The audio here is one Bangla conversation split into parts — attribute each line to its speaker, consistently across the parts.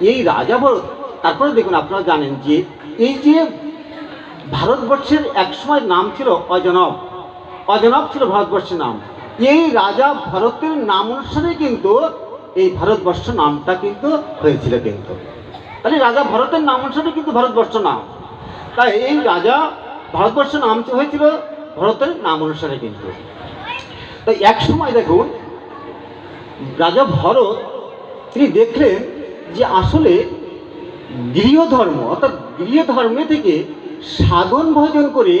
Speaker 1: এই রাজা ভরত তারপরে দেখুন আপনারা জানেন যে এই যে ভারতবর্ষের একসময় নাম ছিল অজনব অজনব ছিল ভারতবর্ষের নাম। এই রাজা ভরতের নাম অনুসারে কিন্তু এই ভারতবর্ষ নামটা কিন্তু হয়েছিল কিন্তু। তাহলে রাজা ভরতের নাম অনুসারে কিন্তু ভারতবর্ষ নাম। তাই এই রাজা ভারতবর্ষ নাম হয়েছিল, ভরতের নাম অনুসারে কিন্তু। তাই এক সময় দেখুন, রাজা ভরত তিনি দেখলেন যে আসলে গৃহধর্ম অর্থাৎ গৃহধর্মে থেকে সাধন ভজন করে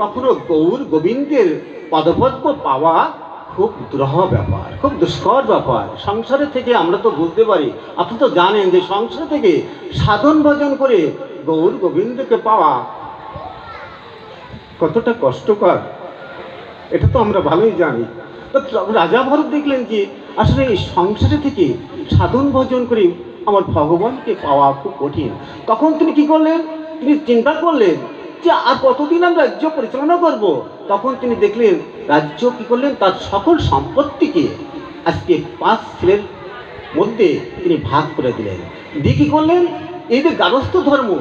Speaker 1: কখনো গৌর গোবিন্দের পদপদ্ম পাওয়া খুব দুরহ ব্যাপার, খুব দুষ্কর ব্যাপার। সংসারে থেকে আমরা তো বুঝতে পারি, আপনি তো জানেন যে সংসার থেকে সাধন ভজন করে গৌর গোবিন্দকে পাওয়া কতটা কষ্টকর। এটা তো আমরা ভালোই জানি। তো রাজা ভরত দেখলেন যে আসলে এই সংসারে থেকে সাধন ভজন করে আমার ভগবানকে পাওয়া খুব কঠিন। তখন তিনি কি করলেন? তিনি চিন্তা করলেন যে আর কতদিন আমি রাজ্য পরিচালনা করব? তখন তিনি দেখলেন রাজ্য কি করলেন? তার সকল সম্পত্তিকে আজকে পাঁচ ছেলের মধ্যে তিনি ভাগ করে দিলেন। দিয়ে কী করলেন? এই যে গারস্থ ধর্ম,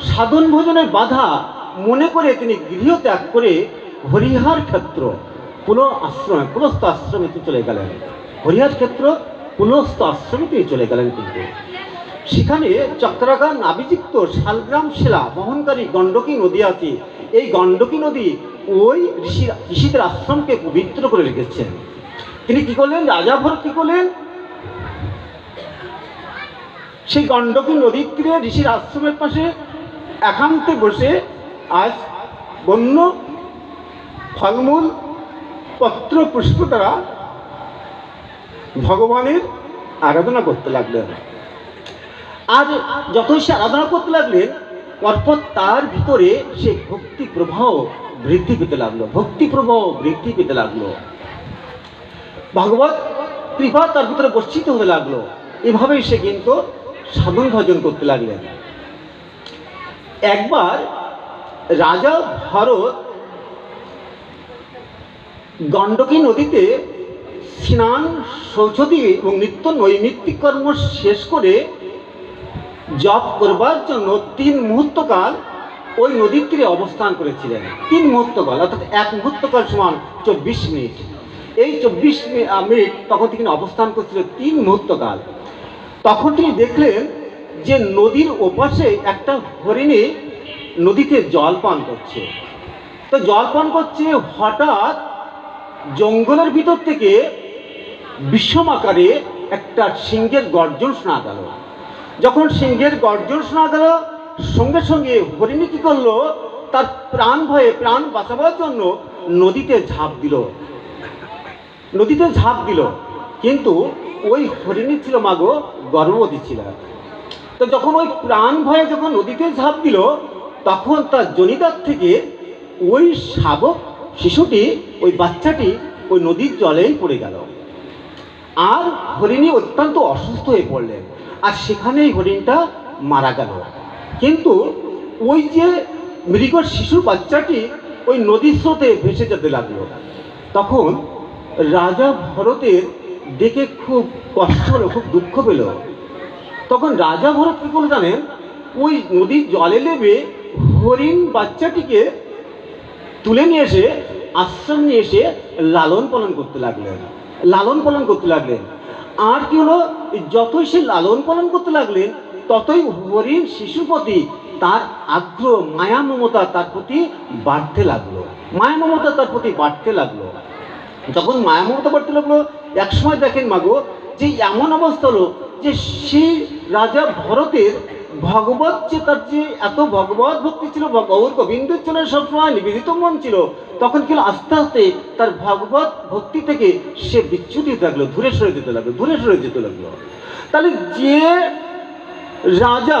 Speaker 1: সাধন ভোজনের বাধা মনে করে তিনি গৃহ ত্যাগ করে হরিহার ক্ষেত্র পুল আশ্রমে পুলস্ত আশ্রমে চলে গেলেন। হরিহার ক্ষেত্র আশ্রমে তিনি চলে গেলেন কিন্তু। সেখানে চক্রাকার নাবিযুক্ত শালগ্রাম শিলা বহনকারী গণ্ডকী নদী আছে। এই গণ্ডকী নদী ওই ঋষি ঋষিদের আশ্রমকে পবিত্র করে রেখেছেন। তিনি কি করলেন? রাজা ভরত কি করলেন? সেই গণ্ডকী নদীর তীরে ঋষির আশ্রমের পাশে একান্তে বসে আজ বন্য ফলমূল, পত্র, পুষ্প দ্বারা ভগবানের আরাধনা করতে লাগলেন। আর যতই সে আরাধনা করতে লাগলেন পরপর তার ভিতরে সে ভক্তি প্রবাহ বৃদ্ধি পেতে লাগল, ভক্তি প্রবাহ বৃদ্ধি পেতে লাগল। ভগবত কৃপা তার ভিতরে বর্ষিত হতে লাগল। এভাবেই সে কিন্তু সাধন ভজন করতে লাগলেন। একবার রাজা ভরত গণ্ডকী নদীতে স্নান শৌচতি এবং নিত্য নৈমিত্তিক কর্ম শেষ করে জপ করবার জন্য তিন মুহূর্তকাল ওই নদীর তীরে অবস্থান করেছিলেন। তিন মুহূর্তকাল, অর্থাৎ এক মুহূর্তকাল সমান চব্বিশ মিনিট। এই চব্বিশ মিনিট তখন তিনি অবস্থান করছিলেন তিন মুহূর্তকাল। তখন তিনি দেখলেন যে নদীর ওপাশে একটা হরিণী নদীতে জল পান করছে। তো জল পান করছে হঠাৎ জঙ্গলের ভিতর থেকে বিষম আকারে একটা সিংহের গর্জন শোনা গেল। যখন সিংহের গর্জন শোনা গেল, সঙ্গে সঙ্গে হরিণী কি করল? তার প্রাণ ভয়ে প্রাণ বাঁচাবার জন্য নদীতে ঝাঁপ দিল। নদীতে ঝাঁপ দিল। কিন্তু ওই হরিণী ছিল মাগো গর্ভবতী ছিল। তো যখন ওই প্রাণ ভয়ে যখন নদীতে ঝাঁপ দিল, তখন তার জনিদার থেকে ওই শাবক শিশুটি, ওই বাচ্চাটি ওই নদীর জলেই পড়ে গেল। আর হরিণী অত্যন্ত অসুস্থ হয়ে পড়লেন আর সেখানেই হরিণটা মারা গেল। কিন্তু ওই যে মৃগর শিশু বাচ্চাটি ওই নদীর স্রোতে ভেসে যেতে লাগল। তখন রাজা ভরতের দেখে খুব কষ্ট হলো, খুব দুঃখ পেল। তখন রাজা ভরত কী করে জানেন? ওই নদীর জলে নেবে হরিণ বাচ্চাটিকে তুলে নিয়ে এসে আশ্রম নিয়ে এসে লালন পালন করতে লাগলেন। লালন পালন করতে লাগলেন। আর কি হলো, যতই সে লালন পালন করতে লাগলেন, ততই হরিণ শিশুর প্রতি তার আগ্রহ, মায়া মমতা তার প্রতি বাড়তে লাগল। মায়া মমতা তার প্রতি বাড়তে লাগল। যখন মায়া মমতা বাড়তে লাগল, একসময় দেখেন মাগো, যে এমন অবস্থা হলো যে সেই রাজা ভরতের ভগবত যে তার যে এত ভগবত ভক্তি ছিল গৌর গোবিন্দের জন্য সবসময় নিবেদিত মন ছিল। তখন কি আস্তে আস্তে তার ভগবত ভক্তি থেকে সে বিচ্যুত লাগল, দূরে সরে যেতে লাগল, দূরে সরে যেতে লাগল। তাহলে যে রাজা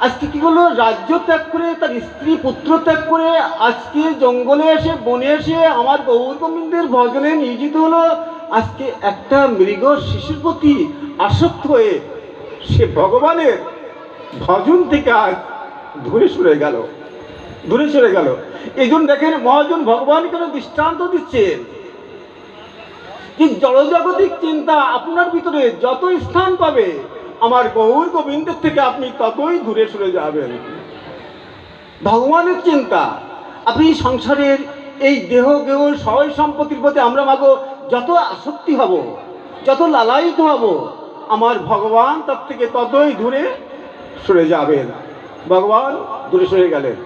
Speaker 1: আজকে কি করল? রাজ্য ত্যাগ করে, তার স্ত্রী পুত্র ত্যাগ করে আজকে জঙ্গলে এসে, বনে এসে আমার গৌর গোবিন্দের ভজনে নিয়োজিত হলো। আজকে একটা মৃগ শিশুর প্রতি আসক্ত হয়ে সে ভগবানের ভজন থেকে আজ দূরে সরে গেল, দূরে সরে গেল। এই জন্য দেখেন মহাজন ভগবান কেন দৃষ্টান্ত দিচ্ছেন? যে জড়জাগতিক চিন্তা আপনার ভিতরে যত স্থান পাবে, আমার গৌর গোবিন্দের থেকে আপনি ততই দূরে সরে যাবেন। ভগবানের চিন্তা, আপনি সংসারের এই দেহ গেহ সয় সম্পত্তির প্রতি আমরা মাগো যত আসক্তি হব, যত লালায়িত হব, আমার ভগবান তার থেকে ততই দূরে সরে যাবেন। ভগবান দূরে সরে গেলেন।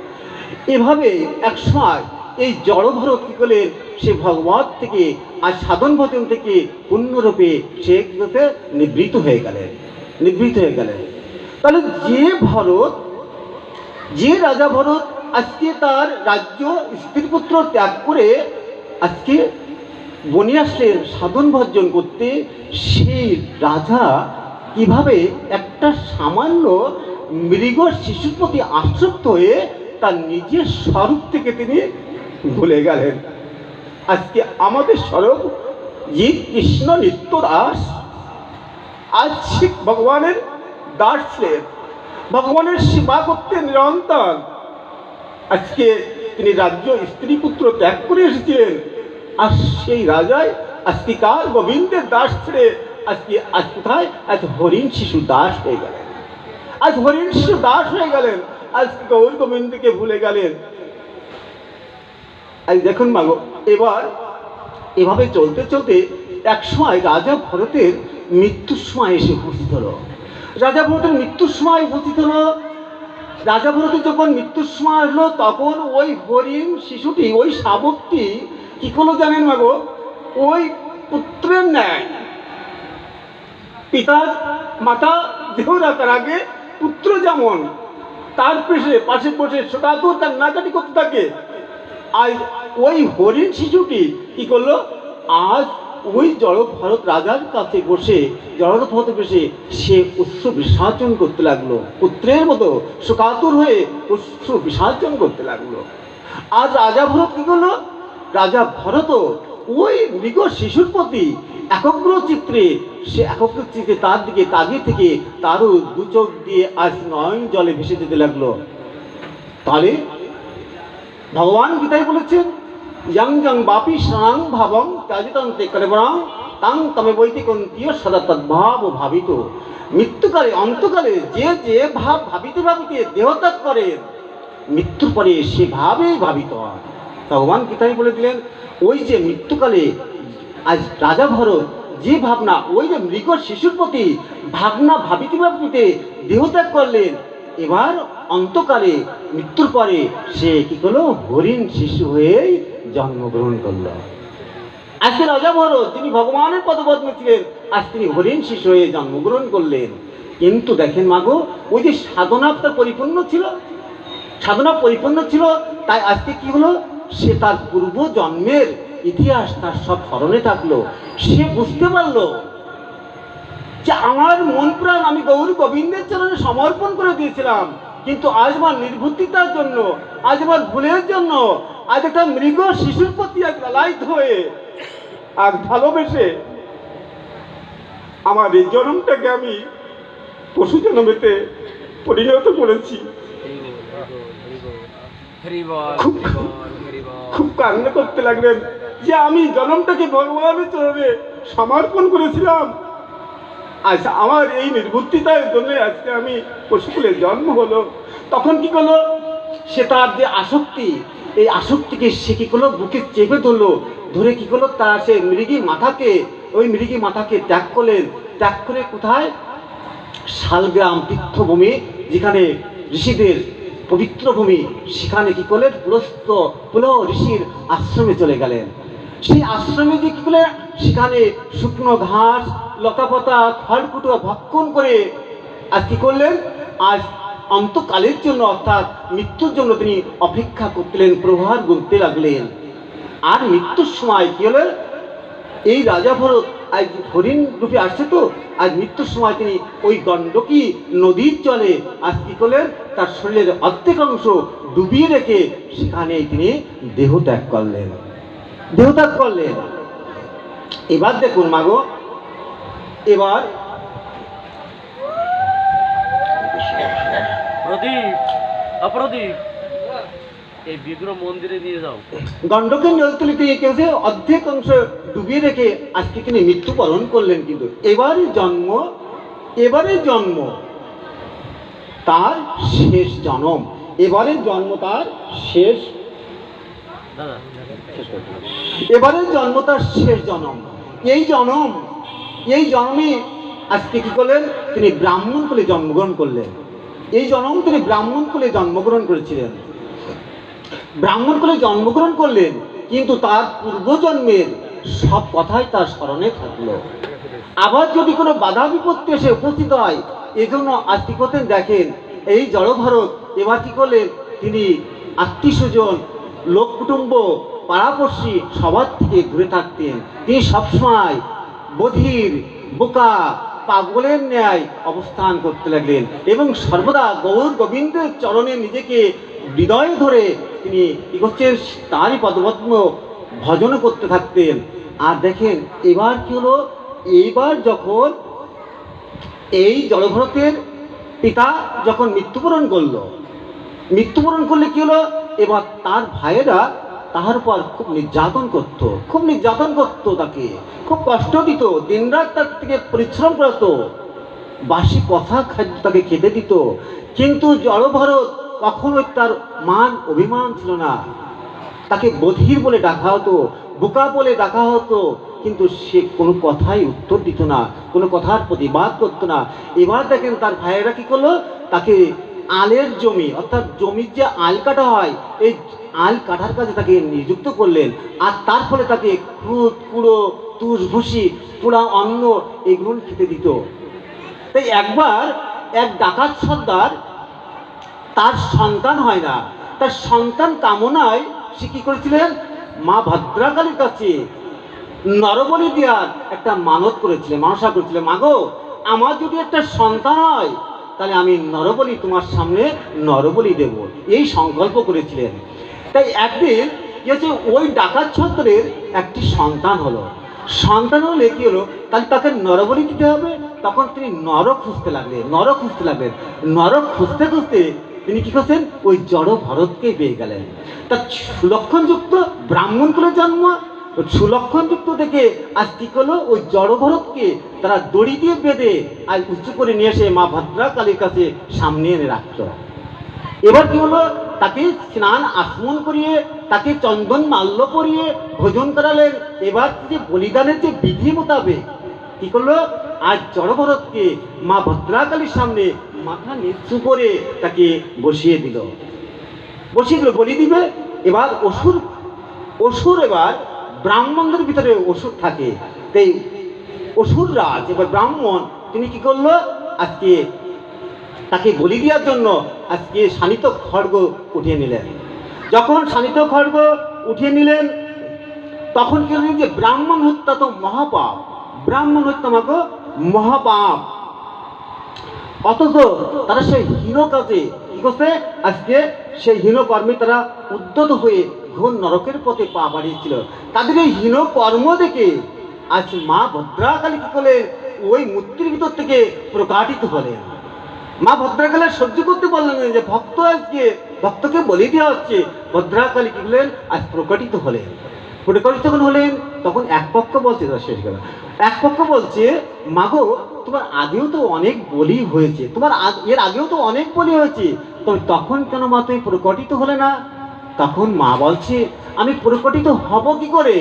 Speaker 1: এভাবে এক সময় এই জড়ভরত কি করলেন সে ভগবত থেকে আর সাধন ভজন থেকে পূর্ণরূপে সে কি করতে নিবৃত হয়ে গেলেন। নিবৃত হয়ে গেলেন। তাহলে যে ভরত, যে রাজা ভরত আজকে তার রাজ্য স্ত্রীপুত্র ত্যাগ করে আজকে বনিয়াসের সাধন ভর্জন করতে সেই রাজা কীভাবে একটা সামান্য মৃগ শিশুর প্রতি আসক্ত হয়ে তার নিজের স্বরূপ থেকে তিনি ভুলে গেলেন। আজকে আমাদের স্বরূপ যে কৃষ্ণ নিত্য দাস আজ ভগবানের দাস ছিলেন ভগবানের সেবা করতে নিরন্তর। আজকে তিনি রাজ্য স্ত্রী পুত্র ত্যাগ করে এসেছিলেন। আর সেই রাজাই আজকে কার গোবিন্দের দাস ছেড়ে আজকে আজ কোথায়? আজ হরিণ শিশু দাস হয়ে গেলেন। আজ হরিণ শিশু দাস হয়ে গেলেন। আজকে গৌর গোবিন্দকে ভুলে গেলেন। আজ দেখুন মাগো এবার এভাবে চলতে চলতে এক সময় রাজা ভরতের মৃত্যুর সময় এসে উপস্থিত হলো। রাজা ভরতের মৃত্যুর সময় উপস্থিত হলো। রাজা ভরতের যখন মৃত্যুর সময় আসলো, তখন ওই হরিণ শিশুটি, ওই শাবকটি কি করল জানেন মাগো ওই পুত্রের ন্যায় পিতা, মাতা দেহ রাখার আগে, পুত্র যেমন, তার পেশে পাশে বসে ছোটাতুর তার নাকাটি করতে থাকে। আজ ওই হরিণ শিশুটি কি করল? আজ ওই জড়ভরত রাজার কাছে বসে জড়ভরত বসে সে উৎস বিসর্জন করতে লাগল। পুত্রের মতো শোকাতুর হয়ে উৎস বিসর্জন করতে লাগল। আর রাজা ভরত কি করল? রাজা ভরত ওই মৃগ শিশুর প্রতি একগ্র চিত্রে সে একগ্র চিত্রে তার দিকে তাকিয়ে থেকে তারও দু চোখ দিয়ে আজ নয়ন জলে ভেসে যেতে লাগল। তাহলে ভগবান গীতায় বলেছেন, যং যং বাপি স্নাং ভাবং ত্যাজিতন্তে করেবরাং তাং তমে বৈতিকন্তীয় সদা তদ্ভাব ভাবিত। মৃত্যুকালে, অন্তকালে যে যে ভাব ভাবিতে ভাবিতে দেহত্যাগ করে, মৃত্যুর পরে সে ভাবেই ভাবিত। হয় ভগবান গীতায় বলে দিলেন, ওই যে মৃত্যুকালে আজ রাজা ভরত যে ভাবনা, ওই যে মৃগ শিশুর প্রতি ভাবনা ভাবিতে ভাবিতে দেহত্যাগ করলেন, এবার অন্তকালে মৃত্যুর পরে সে কি করল? হরিণ শিশু হয়েই জন্মগ্রহণ করল। আজকে রাজা ভরত তিনি ভগবানের পদপদ্মে ছিলেন আজ তিনি হরিণ শিশু হয়ে জন্মগ্রহণ করলেন। কিন্তু দেখেন মাগো ওই যে সাধনা তার পরিপূর্ণ ছিল, সাধনা পরিপূর্ণ ছিল, তাই আজকে কি হলো? সে তার পূর্ব জন্মের ইতিহাস তার সব স্মরণে থাকল। সে বুঝতে পারল যে আমার মন প্রাণ আমি গৌর গোবিন্দের চরণে সমর্পণ করে দিয়েছিলাম। কিন্তু আজ আমার নির্বুদ্ধিতার জন্য আজ আমার ভুলের জন্য আজ একটা মৃগ শিশুর প্রতি এক লালায়িত হয়ে আর ভালোবেসে আমার এই জন্মটাকে আমি পশু জন্মেতে পরিণত করেছি। খুব খুব কান্না করতে লাগলেন যে আমি জনমটাকে ভগবানের চরণে সমর্পণ করেছিলাম। আজ আমার এই নির্বুদ্ধিতার জন্য আজকে আমি পশুকুলে জন্ম হলো। তখন কি করল? সে তার যে আসক্তি, এই আসক্তিকে সে কি করল? বুকে চেপে ধরলো। ধরে কি করল? তার সে মৃগী মাথাকে, ওই মৃগী মাথাকে ত্যাগ করলেন। ত্যাগ করে কোথায়? শালগ্রাম তীর্থভূমি, যেখানে ঋষিদের পবিত্র ভূমি, সেখানে কি করলেন? পুরস্ত পুলহ ঋষির আশ্রমে চলে গেলেন। সেই আশ্রমে যে কি করলেন সেখানে শুকনো ঘাস, লতাপাতা, খড়কুটো ভক্ষণ করে আজ কি করলেন? আজ অন্তকালের জন্য অর্থাৎ মৃত্যুর জন্য তিনি অপেক্ষা করতেলেন প্রভার গুনতে লাগলেন। আর মৃত্যুর সময় কি হলেন এই রাজা ভরত আজ হরিণ রূপে আসছে তো? আজ মৃত্যুর সময় তিনি ওই গণ্ডকী নদীর জলে আজ কি করলেন? তার শরীরের অর্ধেক অংশ ডুবিয়ে রেখে সেখানে তিনি দেহ ত্যাগ করলেন। দেহ ত্যাগ করলেন। এবার দেখুন মাগো, এবার
Speaker 2: প্রদীপ, অপ্রদীপ। এই বিগ্রহ মন্দিরে নিয়ে যাও।
Speaker 1: গণ্ডকের নলতলিতে এঁকেছে অর্ধেক অংশ ডুবিয়ে রেখে আজকে তিনি মৃত্যুবরণ করলেন কিন্তু এবারই জন্ম এবারের জন্ম তার শেষ জন্ম। এবারের জন্ম তার শেষ
Speaker 2: দাদা।
Speaker 1: এবারের জন্ম তার শেষ জন্ম। এই জন্ম এই জন্মে আজকে কি করলেন? তিনি ব্রাহ্মণ কুলে জন্মগ্রহণ করলেন। এই জন্ম তিনি ব্রাহ্মণ কুলে জন্মগ্রহণ করেছিলেন। ব্রাহ্মণ কুলে জন্মগ্রহণ করলেন, কিন্তু তার পূর্বজন্মের সব কথাই তার স্মরণে থাকল। আবার যদি কোনো বাধা বিপত্তি এসে উপস্থিত হয়, এজন্য আজ কি দেখেন, এই জড়ভারত এবার কি করলেন? তিনি আত্মীয় স্বজন লোক কুটুম্ব পাড়াপড়শি সবার থেকে দূরে থাকতেন। তিনি সবসময় বধির, বোকা, পাগলের ন্যায় অবস্থান করতে লাগলেন এবং সর্বদা গৌর গোবিন্দের চরণে নিজেকে হৃদয়ে ধরে তিনি কি করছেন? তারই পদপদ্ম ভজন করতে থাকতেন। আর দেখেন, এবার কি হলো? এইবার যখন এই জলভরতের পিতা যখন মৃত্যুবরণ করল, মৃত্যুবরণ করলে কি হলো? এবার তার ভাইয়েরা তাহার উপর খুব নির্যাতন করত, খুব নির্যাতন করত তাকে, খুব কষ্ট দিত, দিনরাত তার থেকে পরিশ্রম করতো, বাসি কথা খাদ্য তাকে খেতে দিত। কিন্তু জড়ভারত কখনোই তার মান অভিমান ছিল না। তাকে বধির বলে ডাকা হতো, বোকা বলে ডাকা হতো, কিন্তু সে কোনো কথাই উত্তর দিত না, কোনো কথার প্রতিবাদ করতো না। এবার দেখেন তার ভাইয়েরা কি করল? তাকে আলের জমি, অর্থাৎ জমির যে আল কাটা হয়, এই আল কাটার কাজে তাকে নিযুক্ত করলেন। আর তার ফলে তাকে খুদ কুড়ো, তুষ, ভুসি পুরা অন্ন এগুলো খেতে দিত। তাই একবার এক ডাকাত সর্দার তার সন্তান হয় না। তার সন্তান কামনায় সে কি করেছিলেন? মা ভদ্রাকালীর কাছে নরবলি দেওয়ার একটা মানত করেছিলেন, মানসা করেছিলেন মাগো আমার যদি একটা সন্তান হয়, তাহলে আমি নরবলি তোমার সামনে নরবলি দেব। এই সংকল্প করেছিলেন। তাই একদিন হচ্ছে ওই ডাকাত ছত্রের একটি সন্তান হলো। সন্তান হলে কি হলো? তাহলে তাকে নরবলি দিতে হবে। তখন তিনি নর খুঁজতে লাগলেন নর খুঁজতে লাগলেন। নর খুঁজতে খুঁজতে তিনি কি করছেন? ওই জড় ভরতকে পেয়ে গেলেন। তা সুলক্ষণযুক্ত ব্রাহ্মণ কুলে জন্ম। সুলক্ষণযুক্ত থেকে আজ কি করল? ওই জড় ভরতকে তারা দড়ি দিয়ে বেঁধে আজ উঁচু করে নিয়ে এসে মা ভদ্রা কালীর কাছে সামনে এনে রাখতো এবার কি হলো? তাকে স্নান আসমন করিয়ে, তাকে চন্দন মাল্য পরিয়ে ভোজন করালেন। এবার যে বলিদানের যে বিধি মোতাবেক কি করল? আজ জড়ভরতকে মা ভদ্রাকালীর সামনে মাথা নিচু করে তাকে বসিয়ে দিল। বসিয়ে দিল বলি দিবে, এবার অসুর অসুর এবার ব্রাহ্মণদের ভিতরে অসুর থাকে। তাই অসুর রাজ, এবার ব্রাহ্মণ, তিনি কি করল? আজকে তাকে বলি দেওয়ার জন্য আজকে শানিত খড়গ উঠিয়ে নিলেন। যখন শানিত খড়গ উঠিয়ে নিলেন, তখন কি যে ব্রাহ্মণ হত্যা তো মহাপাপ। ব্রাহ্মণ হত্যা মাগো মহাপাপ। অথচ তারা সেই হীন কাজে কি করছে? আজকে সেই হীন কর্মে তারা উদ্যত হয়ে ঘোর নরকের পথে পা বাড়িয়েছিল। তাদের এই হীন কর্ম দেখে আজ মা ভদ্রাকালী কি করলেন? ওই মূর্তির ভিতর থেকে প্রকাটিত হলেন। মা ভদ্রাকালী সহ্য করতে পারলেন যে ভক্ত আজকে ভক্তকে বলি দেওয়া হচ্ছে। ভদ্রাকালী কি হলেন আজ প্রকাটিত হলেন। প্রকাটিত যখন হলেন তখন এক পক্ষ বলছে তার শেষ কথা। এক পক্ষ বলছে, মাগো, তোমার আগেও তো অনেক বলি হয়েছে। তোমার এর আগেও তো অনেক বলি হয়েছে। তবে তখন কেন মা তুমি প্রকটিত হলে না? তখন মা বলছে, আমি প্রকটিত হব কি করে?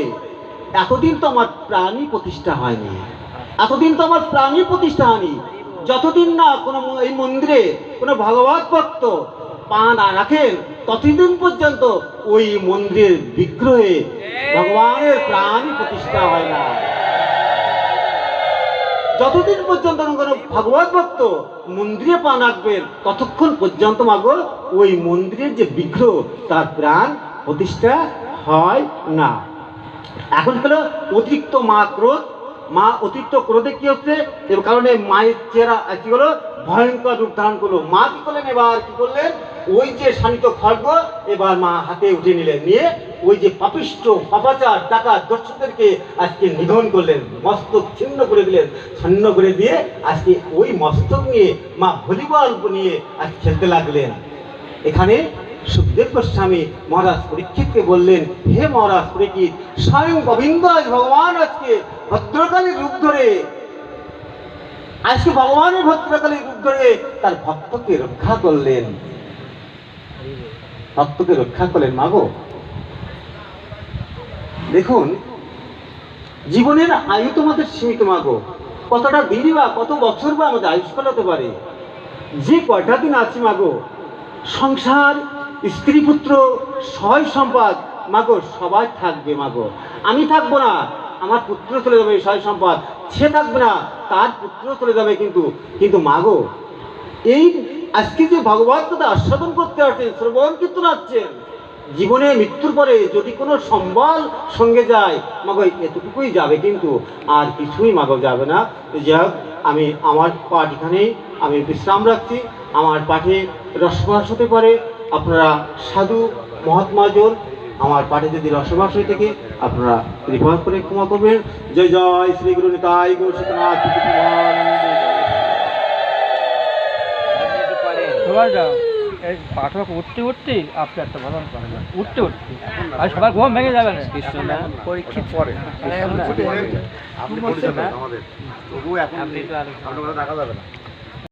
Speaker 1: এতদিন তো আমার প্রাণী প্রতিষ্ঠা হয়নি। এতদিন তো আমার প্রাণী প্রতিষ্ঠা হয়নি। যতদিন না কোনো এই মন্দিরে কোনো ভগবত ভক্ত পা না রাখেন ততদিন পর্যন্ত ওই মন্দিরের বিগ্রহে ভগবানের প্রাণ প্রতিষ্ঠা হয় না। যতদিন পর্যন্ত কোনো ভগবত ভক্ত মন্দিরে পা রাখবেন, ততক্ষণ পর্যন্ত মাগো ওই মন্দিরের যে বিগ্রহ, তার প্রাণ প্রতিষ্ঠা হয় না। এখন পেল অতিরিক্ত মা ক্রোধ মা অতিরিক্ত ক্রোধে কি হচ্ছে? এর কারণে মায়ের চেহারা কি হলো? ভয়ঙ্কর রূপ ধারণ করল। মা কি করলেন? এবার কি করলেন? ওই যে শানিত খড়গ এবার মা হাতে উঠে নিলেন। নিয়ে ওই যে পাপিষ্ট, পাপাচার টাকা দর্শকদেরকে আজকে নিধন করলেন। মস্তক ছিন্ন করে দিলেন। ছন্ন করে দিয়ে আজকে ওই মস্তক নিয়ে মা ভলিবল নিয়ে আজ খেলতে লাগলেন। এখানে সুখদেব গোস্বামী মহারাজ পরীক্ষিতকে বললেন, হে মহারাজ পরীক্ষিত, স্বয়ং গোবিন্দ আজ ভগবান আজকে ভদ্রকালীর রূপ ধরে, আজকে ভগবানের ভক্তকালী রূপ ধরে তার ভক্তকে রক্ষা করলেন। ভক্তকে রক্ষা করলেন মাগো দেখুন, জীবনের আয়ু তোমাদের সীমিত মাগো কতটা দিনই বা কত বছর বা আমাদের আয়ুষ্কাল হতে পারে। যে কয়টা দিন আছে মাগো সংসার, স্ত্রী পুত্র, সহায় সম্পদ মাগো সবাই থাকবে মাগো আমি থাকব না। আমার পুত্র চলে যাবে সহায় সম্পদ। সে থাকবে না, তার পুত্র চলে যাবে কিন্তু। কিন্তু মাগো এই আজকে যে ভগবত কথা আস্বাদন করতে আসছেন, শ্রবণ কীর্তন আসছেন, জীবনে মৃত্যুর পরে যদি কোনো সম্বল সঙ্গে যায় মাগো এতটুকুই যাবে কিন্তু, আর কিছুই মাগো যাবে না। যাই আমি আমার পাঠ এখানেই, আমি বিশ্রাম রাখছি। আমার পাঠে রসবাস হতে পারে, আপনারা সাধু মহাত্মাজন, আমার পাঠে যদি রসবাস হয়ে থাকে আপনারা কৃপা করে ক্ষমা করবেন। জয় জয় শ্রী গুরু নিতাই
Speaker 3: পাঠক উঠতে উঠতে আপনি একটা ভজন করেন উঠতে উঠতে আর সবার ঘুম ভেঙে যাবে না। পরীক্ষিত পরে।
Speaker 2: আপনি তো আর-